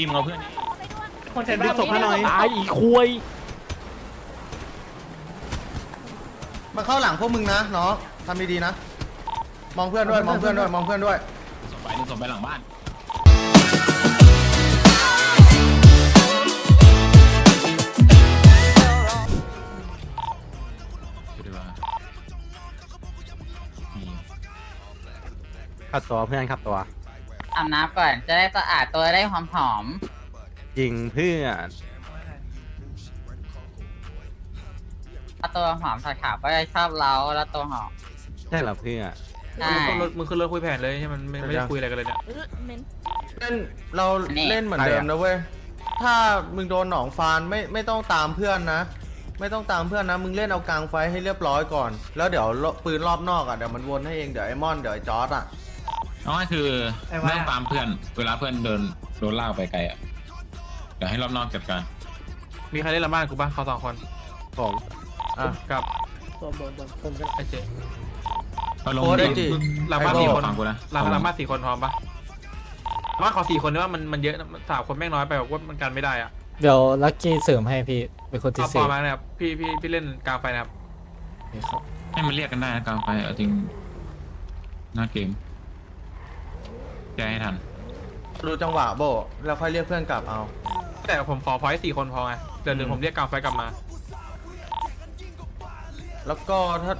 ดีมึงเอาเพื่อนดิคนใช้บ้านศพให้หน่อยตายอีคุยมาเข้าหลังพวกมึงนะเนาะทำดีๆนะ มองเพื่อนด้วยมองเพื่อนด้วยมองเพื่อนด้วยส่งไปดึงส่งไปหลังบ้านดูดิว่านี่ขัดตัวเพื่อนขัดตัว อาบน้ำก่อนจะได้สะอาดตัวได้หอมหอมจริงเพื่อนๆถ้าตัวหอมขาวๆก็จะชอบเล้าแล้วตัวหอมใช่เหรอเพื่อนใช่ มึงขึ้นรถมึงขึ้นรถคุยแผนเลยใช่มันไม่ไม่ได้คุยอะไรกันเลยเนี่ยเล่นเราเล่นเหมือนเดิมนะเว้ย ถ้ามึงโดนหนองฟานไม่ไม่ต้องตามเพื่อนนะ ไม่ต้องตามเพื่อนนะ มึงเล่นเอากลางไฟให้เรียบร้อยก่อน แล้วเดี๋ยวปืนรอบนอกอะเดี๋ยวมันวนให้เอง เดี๋ยวไอ้มอนเดี๋ยวไอ้จอร์ดอะ เอาง่ายคือไม่ต้องตามเพื่อน เวลาเพื่อนเดินโดนลากไปไกลอะเดี๋ยวให้รอบนอกจัดการมีใครเล่นละบ้านกูบ้างเขาสองคนผมอะกับไอ้เจ๊เอาลงโอ้ได้จิหลังบ้านสี่คนฟังกูนะหลังหลังบ้านสี่คนพร้อมปะบ้านขอสี่คนนี่ว่ามันมันเยอะนะสามคนแม่งน้อยไปแบบว่ามันกันไม่ได้อะเดี๋ยวลักกี้เสริมให้พี่เป็นคนที่เอาปเสริอมมานะครับพี่พี่พี่เล่นกลางไฟนะครับครับให้มันเรียกกันได้นะกลางไฟเอาจริงหน้าเกมแก้ให้ทัน ดูจังหวะโบแล้วค่อยเรียกเพื่อนกลับเอา แต่ผมขอพอยสี่คนพอไงเดี๋ยวเดี๋ยวผมเรียกกลางไฟกลับมา แล้วก็ถ้า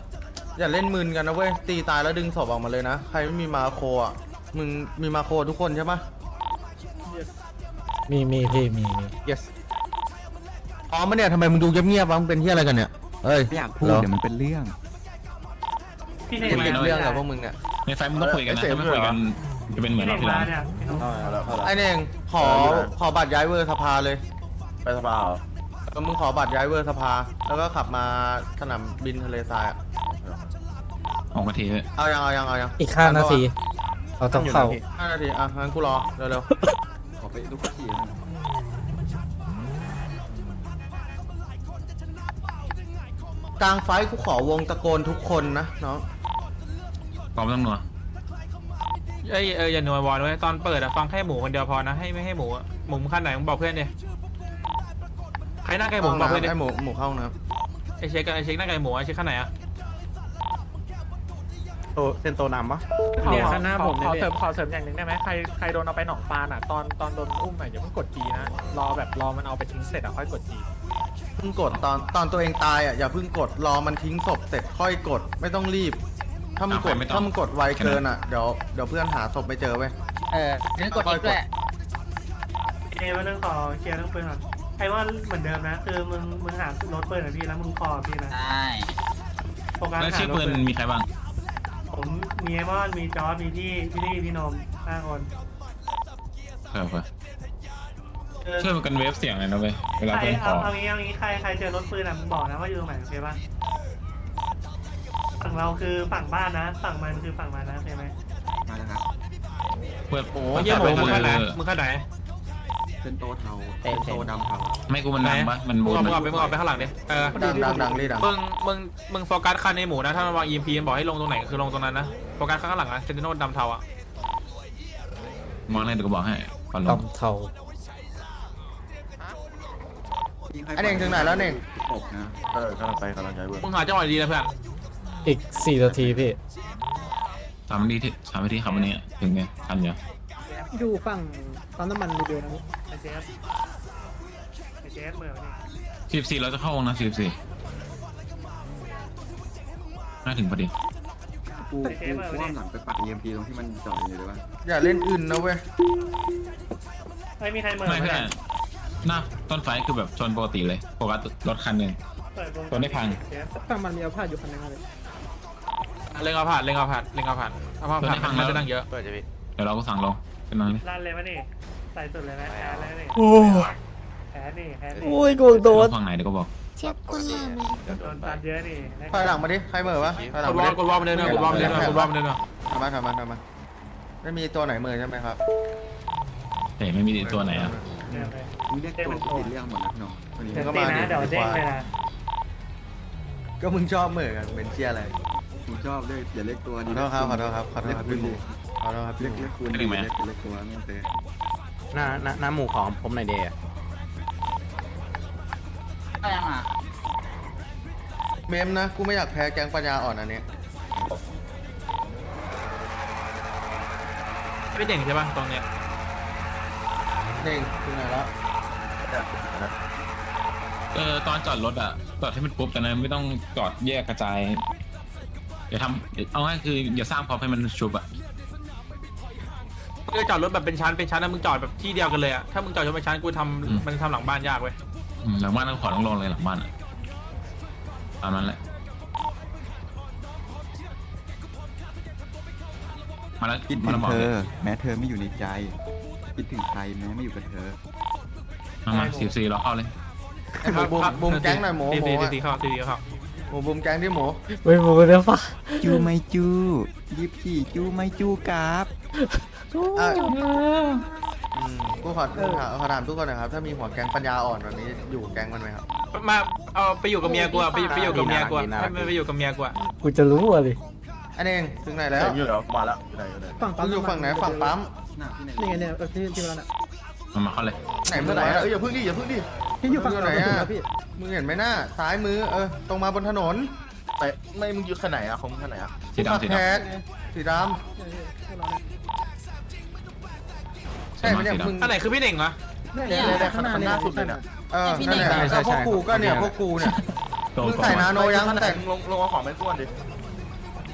อย่าเล่นมึนกันนะเว้ย ตีตายแล้วดึงศพออกมาเลยนะ ใครไม่มีมาโคอะ มึงมีมาโคทุกคนใช่ปะมีมีพี่มีมี yes อ๋อมาเนี่ยทำไมมึงดูเงียบๆวะมึงเป็นที่อะไรกันเนี่ยเอ้ยไม่อยากพูดหรอเดี๋ยวมันเป็นเรื่อง พี่เนมึงเป็นเรื่องกับพวกมึงเนี่ย ในไฟมึงต้องคุยกันนะถ้าไม่คุยกัน จะเป็นเหมือนรอบที่แล้วไอ้เน่งขอขอบัตรย้ายเวอร์สภาเลยไปสภาเหรอเออมึงขอบัตรย้ายเวอร์สภา แล้วก็ขับมาสนามบินทะเลทรายอะออกมาทีเลยเอายังเอายังเอายังอีกห้านาทีเราต้องเข้าห้านาทีอะงั้นกูรอเร็วขอไปลูกขี่หน่อยๆกลางไฟท์กูขอวงตะโกนทุกคนนะเนาะพร้อมต้องหนัว เอ้ยเอออย่าหน่วยวอนไว้ตอนเปิดอะฟังแค่หมูคนเดียวพอนะให้ไม่ให้หมูอะหมูมึงขั้นไหนมึงบอกเพื่อนดิใครหน้าไก่หมูมึงบอกเพื่อนดิไอ้หมูหมูเข้าห้องน้ไอเช็คกับไอเช็คหน้าไก่หมูไอเช็คขั้นไหนอะโตเซนโตนำปะเนี่ยข้างหน้าผมขอเสริมขอเสริมอย่างหนึ่งได้ไหมใครใครโดนเอาไปหนองปลาอะตอนตอนโดนอุ้มอะอย่าเพิ่งกดจีนะรอแบบรอมันเอาไปทิ้งเสร็จอะค่อยกดจีำเพิ่งกดตอนตอนตัวเองตายอะอย่าเพิ่งกดรอมันทิ้งศพเสร็จค่อยกดไม่ต้องรีบ ถ้ามึงกดถ้ามึงกดไวเกินอะเดี๋ยวเดี๋ยวเพื่อนหาศพไม่เจอเว้ย เออนี่กดอีกด้วย เอว่าเรื่องขอเคลียร์เรื่องปืนก่อนไอ้ว่าเหมือนเดิมนะ คือมึงมึงหารถปืนอะพี่แล้วมึงคอพี่นะใช่โฟกัสแล้วหาชื่อรถปืนปืนมีใครบ้างผมมีไอมอนมีจอร์ดมีพี่พี่ลี่พี่นมห้าคนเออไปเออช่วยกันเวฟเสียงหน่อยนะเว้ยเวลาใครเพื่อนขเอาอเอางี้เอางี้ใครใครเจอรถปืนอะมึงบอกนะว่าอยู่ตรงไหนโอเคปะฝั่ง เราคือฝั่งบ้านนะ ฝั่งมันคือฝั่งมันนะโอเคไหมมาแล้วครับเพื่อนโอ้ยเยี่ยหมูมึงขั้นไหนมึงขั้นไหนเป็นโตเทาเป็นโตดำเทาไม่กูมันดังปะมันมึบูงมเอามึงเอาไปมึงเอาไปข้างหลังดิเออดังดังดังรีดังมึงมึงมึงโฟกัสคันในหมูนะถ้ามันวาง EMP มันบอกให้ลงตรงไหนคือลงตรงนั้นนะโฟกัสข้างหลังนะเซนติโนดำเทาอะมองเลยเดี๋ยวกูบอกให้ก่อนลงตำเทาไอ้เน่งถึงไหนแล้วเน่งอกนะเออกำลังไปกำลังย้ายเวอร์มึงหาจังหวะดีๆนะเพื่อน อีกสี่นาทีพี่ สามนาทีที่สามนาทีครับวันนี้ถึงไงทันอยู่ดูฝั่งปั๊มน้ำมันดูเดียวนะไอเจฟไอเจฟเมื่อวันนี้สิบสี่เราจะเข้าวงนะสิบสี่น่าถึงพอดีกูกูคว่ำหลังไปปัด EMP ตรงที่มันจอดอยู่เลยว่าอย่าเล่นอื่นนะเว้ย ไม่มีใครเมื่อไม่เพื่อนหน้าต้นไฟคือแบบชนปกติเลยปกติรถคันหนึ่งตัวได้พังฝั่งมันมีเอาผ้าอยู่คันนึงเลย เล็งเอาผ่านเล็งเอาผ่านเล็งเอาผ่านถ้าผ่านตัวนี้พัผ่านงแล้วมันจะดังเยอะเปิดจะพี่เดี๋ยวเราก็สั่งลงเป็นน้อยเลยลั่นเลยมั้ยนี่ใส่สุดเลยนะแพ้เลยนี่โอ้แพ้นี่แพ้นี่โอ้ยกูโดนฝั่งไหนเดี๋ยวก็บอกโดนตันเยอะนี่นะถอยหลังมาดิใครเหม่อวะถอยหลักงดวมาอดิลกดวอลมาเดินหน่อยกดวอลมาเดินหน่อยกดวอลมาเดินหน่อยทำมาทำมาทำมาไม่มีตัวไหนเหม่อใช่ไหมครับแต่ไม่มีตัวไหนอะเดี๋ยวเลยมึงเรียกตัวที่ติดเรื่องหมดนะน้องวันนี้ เดี๋ยวตีนะเดี๋ยวเด้งเลยนะก็มึงชอบเหม่อกันเป็นเชี่ยอะไร กูชอบเลยอย่าเรียกตัวขอโทษครับขอโทษครับขอโทษเรียคกรับคุพี่ณหมูขอโทษครับเรีพี่ยกหมูเรียกคุณเรียกเรียกตัวไม่เตะหน้าหน้าหน้าหมู่ของผมในอยเดย์ก็ยังอะเมมนะกูไม่อยากแพ้แก๊งปัญญาอ่อนอันนี้ไม่เด่งใช่ป่ะตรงเนี้ยเด้งถึงไหนแล้วเออตอนจอดรถอะจอดให้มันปุ๊บแต่นั้นไม่ต้องจอดแยกกระจาย อย่าทำเอาง่ายคืออย่าสร้างพร็อพให้มันชุบอะมึงจะจอดรถแบบเป็นชั้นเป็นชั้นนะมึงจอดแบบที่เดียวกันเลยอะถ้ามึงจอดรถเป็นชั้นกูทำมันทำหลังบ้านยากเว้ยอืมหลังบ้านต้องขอลงลงเลยหลังบ้านอะตามนั้นแหละมาแล้วคิดมาถึแล้วงบอกเธเลอยแม้เธอไม่อยู่ในใจ คิดถึงใครแม้ไม่อยู่กับเธอ มามาสี่สี่เราเข้าเลย ไอ้หมูบูมบูมแก๊งหน่อยหมูตีหมูตีอะ ตีเข้าตีตีเข้า หมูบูมแก๊งที่หมูไม่รู้นะปะจูไม่จูยิบสี่จูไม่จูกราบอะอืมกูขอถามขอถามทุกคนหนะครับ ถ้ามีหัวแก๊งปัญญาอ่อนแบบนี้อยู่แก๊งมันไหมครับ มาเอาไปอยู่กับเมียกูอะไปไปอยู่กับเมียกูอะให้มันไปอยู่กับเมียกูอะกูจะรู้อะดิอันเองถึงไหนแล้วอยู่แล้วมาแล้วไหนอยู่ไหนมึงอยู่ฝั่งไหนฝั่งปั๊มนี่ไงเนี่ยที่ที่ร้านอะมามาเข้าเลยไหนมึงไหนอะเอ้ยอย่าพึ่งดิอย่าพึ่งดิที่อยู่ฝั่งมึงไหนไหนอะอะพี่ มึงเห็นไหมหน้าซ้ายมือเออตรงมาบนถนนแต่ไม่มึงอยู่ขนาดไหนอะของมึงขนาดไหนอะสีขับดำสีแทดำนสีดำใช่ไหมเนี่ยมึงอันไหนคือพี่เด่งวะเนี่ยเนี่ยข้างหน้าเนี่ยสุดเลยเนี่ยเออนั่นแหละก็พวกกูก็เนี่ยพวกกูเนี่ยตรงมึงตรงใส่นาโนยังขนาดแต่มึงลงลงเอาของไปก้วนดิ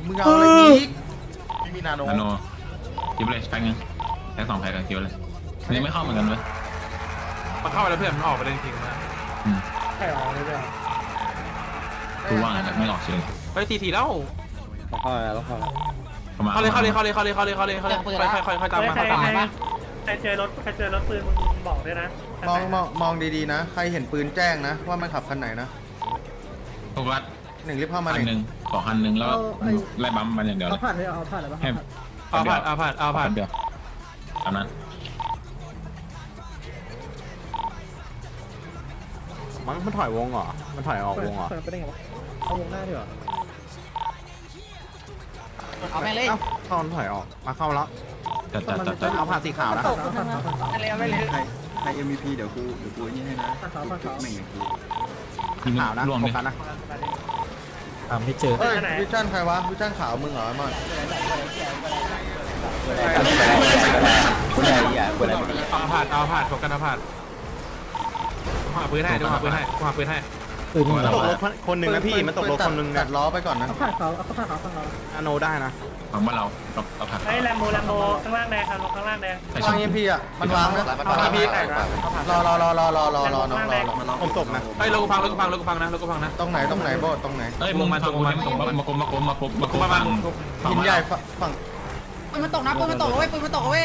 มึงเอาอะไรอีกพี่มีนาโนนาโนคิวเลยแพ็คนึงแพ็คสองแพ็คกับคิวเลยอันนี้ไม่เข้าเหมือนกันเว้ยมาเข้าไปแล้วเพื่อนมันออกไปเลยจริงๆนะอืม ใช่หรอไม่ใช่กูว่างั้นแหละไม่ออกเฉยไปทีทีแล้วเข้าแล้วเข้าแล้วประมาณเข้าเลยเข้าเลยเข้าเลยเข้าเลยเข้าเลยเข้าเลยเข้าเลยค่อยค่อยค่อยตามมาใครตามใครมาใครเจอรถใครเจอรถปืนมึงบอกด้วยนะมองมองมองดีๆนะ ใครเห็นปืนแจ้งนะ ว่ามันขับคันไหนนะทุกรัฐหนึ่งรีบเข้ามาคันหนึ่งหนึ่งขอคันหนึ่งแล้วไล่บัมมันอย่างเดียวเลเอายผ่านเลยเอาผ่านเลยปะให้เอาผ่านเอาผ่านเอาผ่านคันเดียวตามนั้น มั้งมันถอยวงเหรอ มันถอยออกวงเหรอ เปิดไปได้ไงวะเอาวงหน้าดีกว่าเอาไปเลยเอ้าเข้ามันถอยออก มาเข้าแล้วจัดจัดจัดจัดเอาผ่านสีขาวนะไปเลยเอาไปเลยใครใคร MVP เดี๋ยวกูเดี๋ยวกูนี่ให้นะจุกๆไม่อย่างกูทีมขาวนะรวมโฟเลยกัสนะตามไม่เจอเฮ้ยวิชั่นใครวะวิชั่นขาวมึงเหรอไอ้มอนเอาผ่านเอาผ่านโฟกัสเอาผ่าน หาปืนให้ดูหาปืนให้กูหาปืนให้ปืนนี่ตกรถคนหนึ่งนะพี่มันตกรถคนหนึ่งตันะดล้อไปก่อนนะเอาผ่านเขาเอาผ่านเขาฝั่งเรานาโนได้นะของบ้านเราเราเราผักไอ้แลมโบแลมโบข้างล่างแดงครับข้างล่างแดงใส่วาชุงดเอ็มพีอะมันวางนะเอาผ่านพี่แตกนะเอาผ่านรอรอรอรอรอรอรอน้องรอรอผมตกนะเฮ้ยรถกูพังรถกูพังรถกูพังนะรถกูพังนะตรงไหนตรงไหนโบดตรงไหนเอ้ยมึงมาตรงกูเนี่ยมากรมมากรมมากรมมากรมประมาณหินใหญ่ฝั่งฝั่งปืนมันตกนะปืนมันตกเว้ยปืนมันตกเว้ย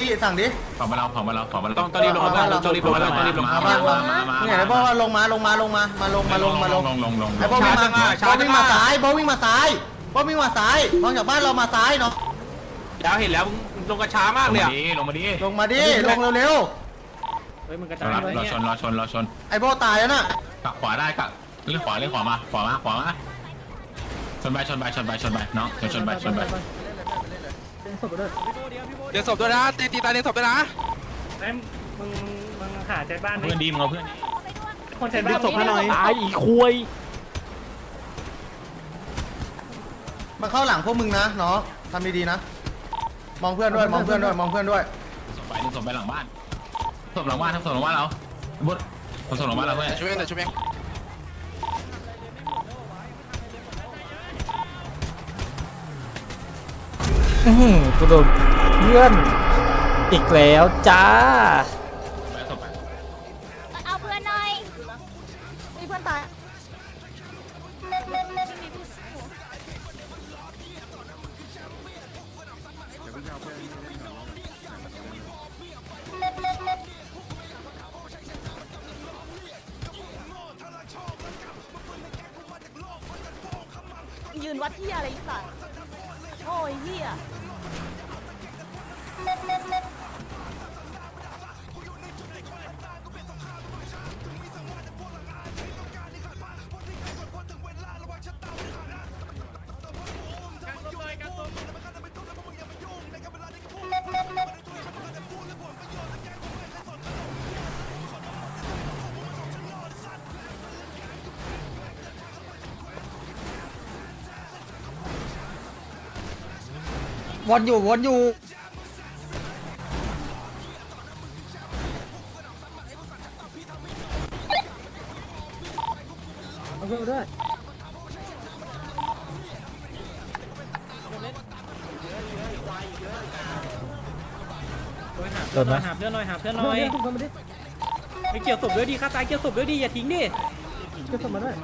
ที่สั่งดิของบ้านเราของบ้านเราของบ้านเราต้องต้องรีบลงมาต้องรีบลงมาต้องรีบลงมามาบ้านมามึงเห็นไอ้โบว่าลงมาลงมาลงมามาลงมาลงมาลงลงลงลงไอ้โบวิ่งมาโบวิ่งมาซ้ายโบวิ่งมาซ้ายโบวิ่งมาซ้ายมองจากบ้านเรามาซ้ายเนาะเดี๋ยวเห็นแล้วลงกระช้ามากลงเลยมาอะดิลงมาดิลงมาดิลงเร็วเฮ้ยมึงกระเราจายรับเลยเราเนี่ยชนเราชนเราชนๆไอ้โบตายแล้วน่ะกับขวาได้กับเล่นขวาเล่นขวามาขวามาขวามาชนไปชนไปชนไปชนไปน้องชนชนไปชนไป เป็นศพด้วยเดี๋ยวศพด้วยนะตีตีตายเดี๋ยวศพด้วยนะไอ้มึงมึงหาใจบ้านดิเพื่อนดีมึงเอาเพื่อนดีคนใจบ้านศพให้หน่อยตายอีกคุยมาเข้าหลังพวกมึงนะเนาะทำดีๆนะ มองเพื่อนด้วย มองเพื่อนด้วย มองเพื่อนด้วยส่งไปส่งไปหลังบ้านส่งหลังบ้านทั้งส่งหลังบ้านเราบุตรส่งหลังบ้านเราเพื่อนช่วยเองช่วยเอง กูโดนเพื่อนอีกแล้วจ้า วนอยู่วนอยู่โดนไหมหาเพื่อนหน่อยหาเพื่อนหน่อยไปเกี่ยวศพด้วยดีข้าตายเกี่ยวศพด้วยดีอย่าทิ้งดิเกี่ยวศพมาด้วย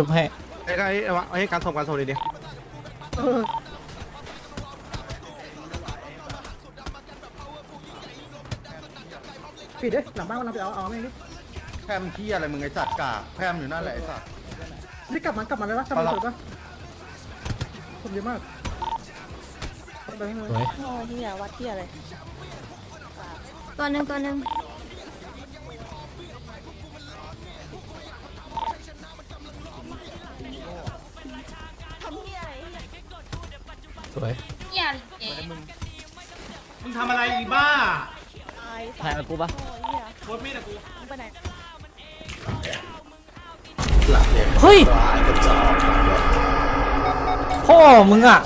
ชุบให้ไอ้ไอ้ไอ้วะไอ้การส่งการส่งดีดีปิดด้วยหลังบ้านเราไปเอาเอาไม่ดิแพมที่อะไรมึงไอ้สัตว์กากแพมอยู่นั่นแหละไอ้สัตว์นี่กลับมากลับมาเลยปะกลับมาถูกปะผมเยอะมากสวยโอ้เฮียวัดเฮียเลยตัวหนึ่งตัวหนึ่ง วยเฮียเอ๋มึงทำอะไรอีบ้าถ่ายกับกูปะโคตรมีดอะกูไปไหนเฮ้ยพ่อมึงอะ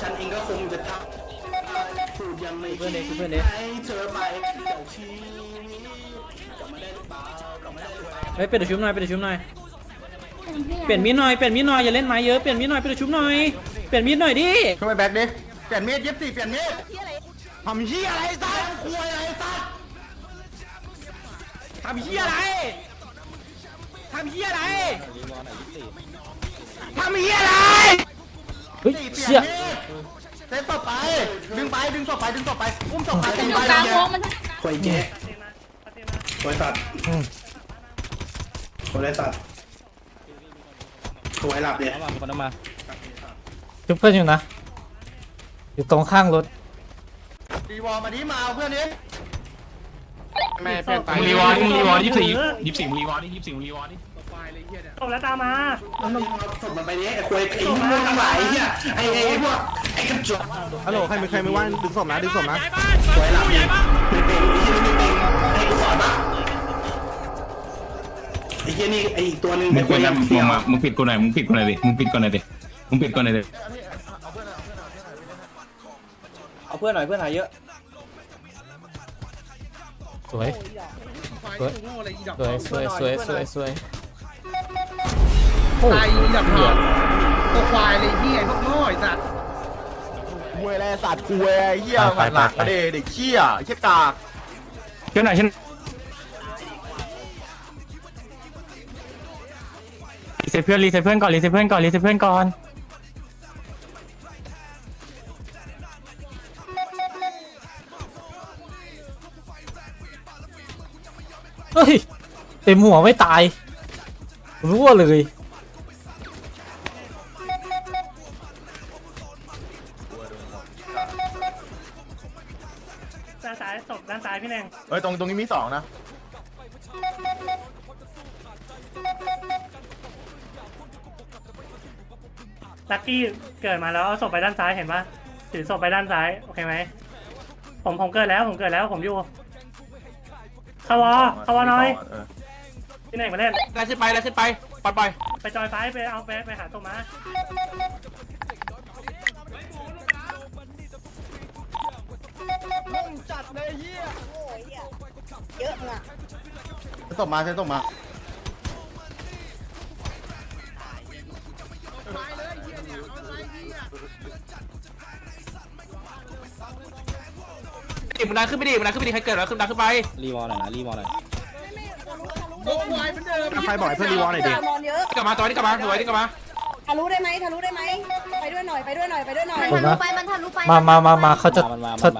เพื่อนเด็กเพื่อนเด็กเฮ้ยเปลี่ยนตัวชุบหน่อยเปลี่ยนตัวชุบหน่อยเปลี่ยนมีดหน่อยเปลี่ยนมีดหน่อยอย่าเล่นไม้เยอะเปลี่ยนมีดหน่อยเปลี่ยนตัวชุบหน่อยเปลี่ยนมีดหน่อยดิช่วยไปแบ็คดิเป ลี่ยนมีดยี่สิบสี่เปลี่ยนมีดทำเหี้ยอะไรสัตว์คุยอะไรสัตว์ทำเฮียอะไรทำเฮียอะไรทำเหี้ยอะไรเฮ้ยเปลี่ยนเชี่ยมีดเซตต่อไป ดึงไปดึงต่อไปดึงต่อไปอุ้มต่อไปมันดึองยู่ไปกลางดึงวไปงมันควยเจ๊ควยสัตว์อืมควยไรสัตว์ควยหลับเนี่ยชุบเพื่อนอยู่นะ อยู่ตรงข้างรถดีวอลมาดิมาเอาเพื่อนดิแม่เพื่อนตายมึงรีวอร์ดมึงรีวอร์ดยี่สิบสี่ยี่สิบสี่มึงรีวอร์ดดิยี่สิบสี่มึงรีวอร์ดดิจบแล้วตามมาศพมันไปเนี้ยไอ้ควยไอ้พวกทั้งหลายไอ้เหี้ยไอ้ไอ้ไอ้พวกไอ้กระจกฮัลโหลใครมีใครไม่ว่างดึงศพนะดึงศพนะควยหลับเนี่ยไม่เป็นไอ้เหี้ยไม่เป็นไอ้กูสอนปะไอ้เหี้ยนี่ไอ้อีกตัวหนึ่งมึเป็งนคคววยยจะหลับมึเสี่ยวงมามึงปิดกูหน่อยมึงปิดกูหน่อยดิมึงปิดกูหน่อยดิมึงปิดกูหน่อยดิ เอาเพื่อนหน่อยเพื่อนหายเยอะสวยสวยสวยสวยสวยสวยสวยโอ้ยเหี้ยตัวควายเลยเหี้ยพวกน้อยสัตว์คุยอะไรสัตว์คุยไอ้เหี้ยมันหลักเด็เด็กเชี่ยเชี่ยกากเจ้าหน่อยฉันรีเซ็ตเพื่อนรีเซ็ตเพื่อนก่อนรีเซ็ตเพื่อนก่อนรีเซ็ตเพื่อนก่อน เฮ้ย เต็มหัวไม่ตายรั่วเลยด้านซ้ายศพด้านซ้ายพี่แนงเอ้ยตรงตรงนี้มีสองนะลักกี้เกิดมาแล้วเอาศพไปด้านซ้ายเห็นปะถือศพไปด้านซ้าย โอเคไหมผมผมเกิดแล้วผมเกิดแล้วผมอยู่ คาวอคาวอน้อยเออพี่แนงมาเล่นแล้วขึ้นไปแล้วขึ้นไปปล่อยปล่อยไปจอยไฟไปเอาไปไปหาศพมาเซตต่อมาเซตต่อมา ดิมึงดันขึ้นไปดิมึงดันขึ้นไปดิใครเกิดแล้วขึ้นดันขึ้นไปรีวอลหน่อยนะรีวอลหน่อยใครบอกให้เพื่อนรีวอลหน่อยดินอนเยอะกลับมาตัวนี้กลับมาตัวนี้กลับมาทะลุได้ไหมทะลุได้ไหมไปด้วยหน่อยไปด้วยหน่อยไปด้วยหน่อยผมทะลุนะไปมันทะลุไปมามามามาเขาจะจะ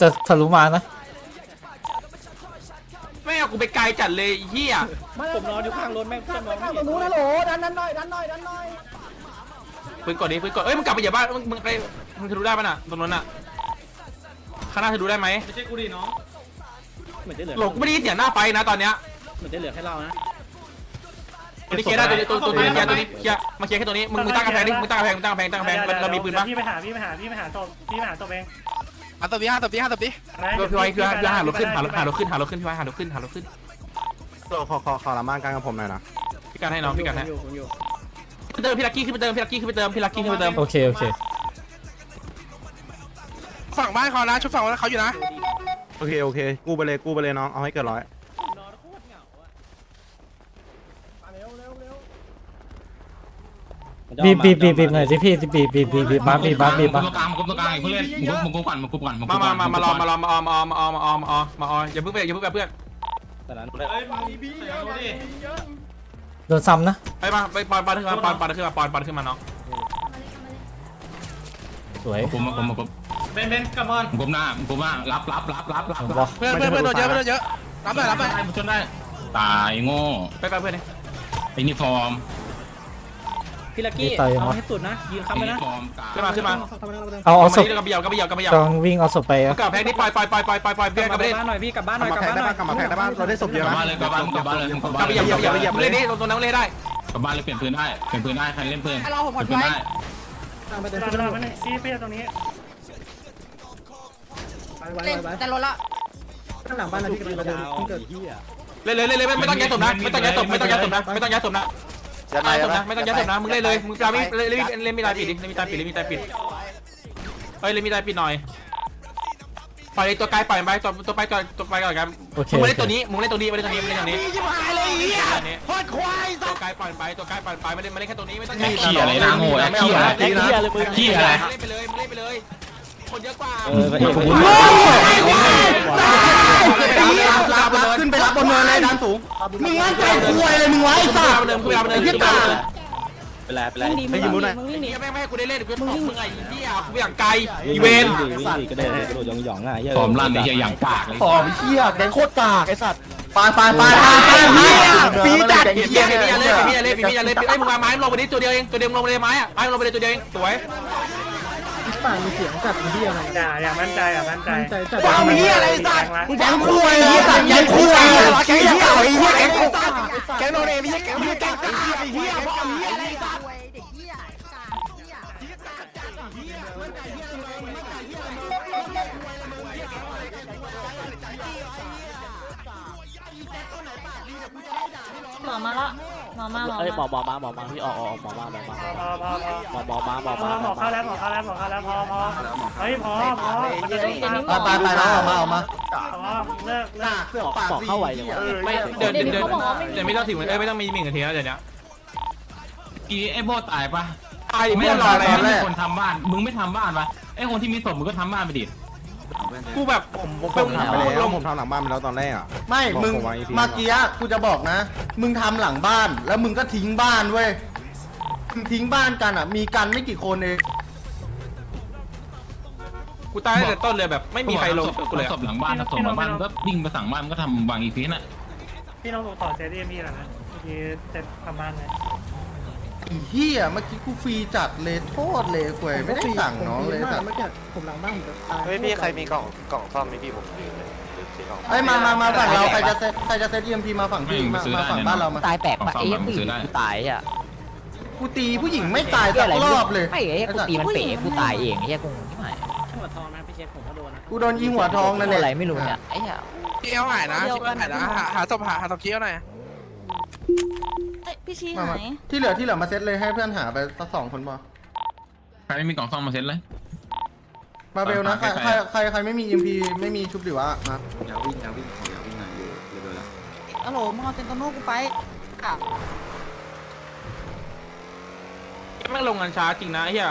จะทะลุมานะไม่เอากูไปไกลจัดเลยไอ้เฮียผมรออยู่ข้างรถแม่งเพื่อนมองไม่เห็นรู้นะโหลดันดันหน่อยดันหน่อยดันหน่อยปืนกดดิปืนกดเอ้ยมึงกลับไปอย่าบ้านมึงมึงไปมึงทะลุได้ป่ะน่ะตรงนั้นน่ะ ข้างหน้าทะลุได้ไหมไม่ใช่กูดิน้องเหมือนจะเหลือหลงกูไม่ได้ยินเสียงหน้าไฟนะตอนเนี้ยเหมือนจะเหลือแค่เรานะตัวนี้เคลียร์ได้ตัวนี้ตัวตัวตัวนี้เคลียร์ตัวนี้เคลียร์มาเคลียร์แค่ตัวนี้มึงมึงตั้งกำแพงดิมึงตั้งกำแพงมึงตั้งกำแพงตั้งกำแพงมันเรามีปืนปะพี่ไปหาพี่ไปหาพี่ไปหาศพพี่ไปหาศพเองอะตัวนี้ห้าตัวนี้ห้าตัวนี้พี่ไว้พี่ไว้พี่ไว้หารถขึ้นหารถหารถขึ้นหารถขึ้นพี่ไว้หารถขึ้นหารถขึ้นขอขอขอละมานกันกับผมหน่อยนะพี่กันให้น้องพี่กันให้ขึ้นไปเติมพี่ลักกี้ขึ้นไปเติมพี่ลักกี้ขึ้นไปเติมพี่ลักกี้ขึ้นไปเติมโอเคโอเค ฝั่งบ้านเขานะชุดฝั่งบ้านเขาอยู่นะโอเค โอเค กู้ไปเลย กู้ไปเลยน้อง เอาให้เกิดร้อยบีบบีบบีบบีบหน่อยสิพี่บีบบีบบีบบีบบ้าบีบบ้าบีบมึบ้างตรงกลางมึงตรงกลางไอ้เพื่อนมึงมึงกูก่อนมึงกูก่อนมึงมากูก่มาอนมามารอมารอมาออมมาออมมาออมมาออมมาออมมาออมอย่าเพิ่งไปอย่าเพิ่งไปเพื่อนโดนซ้ำนะ ไปมาไปปอนปอนขึ้นมาปอนปอนขึ้นมาปอนปอนขึ้นมาน้องสวยกูมากูมากู เป็นเป็นกัมอนกูหน้ากูหน้ารับรับรับรับรับผมบอกเพื่อนเพื่อนเพื่อนโดนเยอะเพื่อนโดนเยอะรับหน่อยรับหน่อยได้ชนได้ตายโง่ไปไปเพื่อนนี่ไอ้นี่ฟอร์มพี่ลักกี้เอาให้สุดนะยืนไอ้ค้ำไปนี่นะฟอร์มกาขึ้นมาขึ้นมาเอาเอาศพกระเบียวกระเบียวกระเบียวกองวิ่งเอาศพไปมึงกลับแพ็กนี่ปล่อยปล่อยปล่อยปล่อยปล่อยปล่อยกเพื่อนกลัลับบไปบ้านหน่อยพี่กลับบ้านหกน่ลัอบยมากลับแพกบ้านหได้น่อยบ้างกลับมาแพกได้บ้างเราได้ศพเยกอะลับนะบ้านเลยกลับบ้านกลับบ้านเลยกลับกลับ้าบนไปเลยอย่าอย่าอย่าเล่นนี่ตรงนั้นเล่นได้กลับบ้านเลยเปลี่ยนปืนได้เปลี่ยนปืนได้ใครเล่นปืนเราผมเปลี่ยนปืนได้รอรอมาหน่อยพี่พี่ตรงนี้ เล่นแต่รถละเล่นเลยเล่นเลยไม่ต้องยัดศพนะไม่ต้องยัดศพไม่ต้องยัดศพนะไม่ต้องยัดศพนะจะไหนยัดศพนะนะไม่ต้องยัดศพนะมึงเล่นเลยมึงจะไม่เล่นเล่นมีตายปิดดิเล่นมีตายปิดเล่นมีตายปิดเฮ้ยเล่นมีตายปิดหน่อยปล่อยตัวไกลปล่อยไปตัวตัวไปก่อนตัวไปก่อนกันมึงเล่นตัวนี้มึงเล่นตัวนี้ไม่เล่นตัวนี้ไม่เล่นตัวนี้ชิบหายเลยไอ้เหี้ยตัวนี้โคตรควายสัตัวตว์ไกลปล่อยไปตัวไกลปล่อยไปไม่เล่นไม่เล่นแค่ตัวนี้ไม่ต้องแอคขี้อะไรนะโง่แอคขี้อะไรตีนะขี้อะไรเล่นไปเลยเล่นไปเลย คนเยอะกว่ารับรับรับขึ้นไปรับบนเนินเลยดันสูงมึงมั่นใจควายเลยมึงไว้สัตว์เดิมคือเวลาเดิมไอ้เหี้ยตาให้ยิงมุ้นหน่อยไอ้เหี้ยแม่งไม่ให้กูได้เล่นกูตบมึงไอ้เหี้ยกูอย่างไกลอีเวนต์ฟอร์มลั่นไอ้เหี้ยอย่างปากเลยฟอร์มเหี้ยแกงโคตรกากไอ้สัตว์ปานปานปานปานปานเหี้ยปีจัดเปลี่ยนเปลี่ยนเปลี่ยนเล่นเปลี่ยนเล่นเปลี่ยนเล่นไอ้มึงมาไม้ลงไปนิดตัวเดียวเองตัวเดียวลงไปเลยไม้อะไม้ลงไปเลยตัวเดียวเองสวย อย่าอย่ามั่นใจอย่ามั่นใจฟอร์มเหี้ยอะไรสัตว์มึงแกงควายไอ้สัตว์แกงควายแกงเก่าไอ้เหี้ยแกงแกงโนเนมไอ้เหี้ยแกงเหี้ยแกงกากไอ้เหี้ยฟอร์มเหี้ยอะไรสัตว์หมอมาละ หมอมาหมอเอ้ยหมมาอหมอมาหมอมาพี่ออกออกหมอมาหมอมาพอพอพอหมอหมอมาหมอพอมาหมอเข้าแล้วหมอเข้าแล้วหมอเข้าแล้วพอพอเฮ้ยพอพอมันจะต้องตามปานปานปานน้องออกมาออกมาพอเลิกเลิกเสือกปากเข้าไหวเลยวะไม่เดินเดินเดินเดินไม่ต้องถึงเอ้ยไม่ต้องมีหมิ่นกันทีแล้วเดี๋ยวนี้กีไอ้โบตายปะไอ้ไม่ไม่รรออแล้แล้ววมีคนทำบ้าน มึงไม่ทำบ้านปะไอ้คนที่มีศพมึงก็ทำบ้านไปดิ กูแบบผมผมทำไปแล้วผมทำหลังบ้านไปแล้วตอนแรกอะ ไม่บอกมึงผมวาง EP เมื่อกี้กูจะบอกนะ มึงทำหลังบ้าน แล้วมึงก็ทิ้งบ้านเว้ยมึงทิ้งบ้านกันอะ มีกันไม่กี่คนเองกูตายตั้งแต่ต้นเลยแบบไม่มีใครลงกูเลยศพหลังบ้านศพหลังบ้านมึงก็วิ่งไปสั่งบ้านมึงก็ทำวางอีพีน่ะพี่น้องผมขอเซตดีมีหน่อยนะเมื่อกี้เซตทำบ้านเลย ไอ้เหี้ยเมื่อกี้กูฟรีจัดเลยโทษเลยควยไม่ได้สั่งน้องเลยสัตว์เฮ้ยพี่ใครมีกล่องกล่องซ่อมไหมพี่ผมลืมเลยลืมซื้อกล่องไอ้ยมามามาฝั่งเราใครจะเซตใครจะเซต EMP มาฝั่งพี่มามาฝั่งบ้านเรามาตายแปลกของปะซ่อมไอ้อะมึงผู้หญิซื้งอได้กูตายอะกูตีผู้หญิงไม่ตายสักรอบเลยไม่ไอ้กูตีมันเป๋กูตายเองไอ้เหี้ยกูที่ไหนหัวทองนะพี่เชฟผมก็โดนนะกูโดนยิงหัวทองนั่นแหตัวละอะไรไม่รู้เนี่ยไอ้เหี้ยเกี้ยวหายนะชิบหายนะหาหาศพหาหาศพเกี้ยวหน่อย พี่ชี้มาหามาย ที่เหลือที่เหลือมาเซตเลยให้เพื่อนหาไปสักสองคนพอใครไม่มีกล่องซ่อมมาเซ็ตเลย มาเบลนะใครใครใครใครไม่มี EMP ไม่มีชุบดิวะมาฮัลโหลมึงเอาเซนโตโน่กูไปอะ แม่งลงงานช้าจริงนะไอ้เหี้ย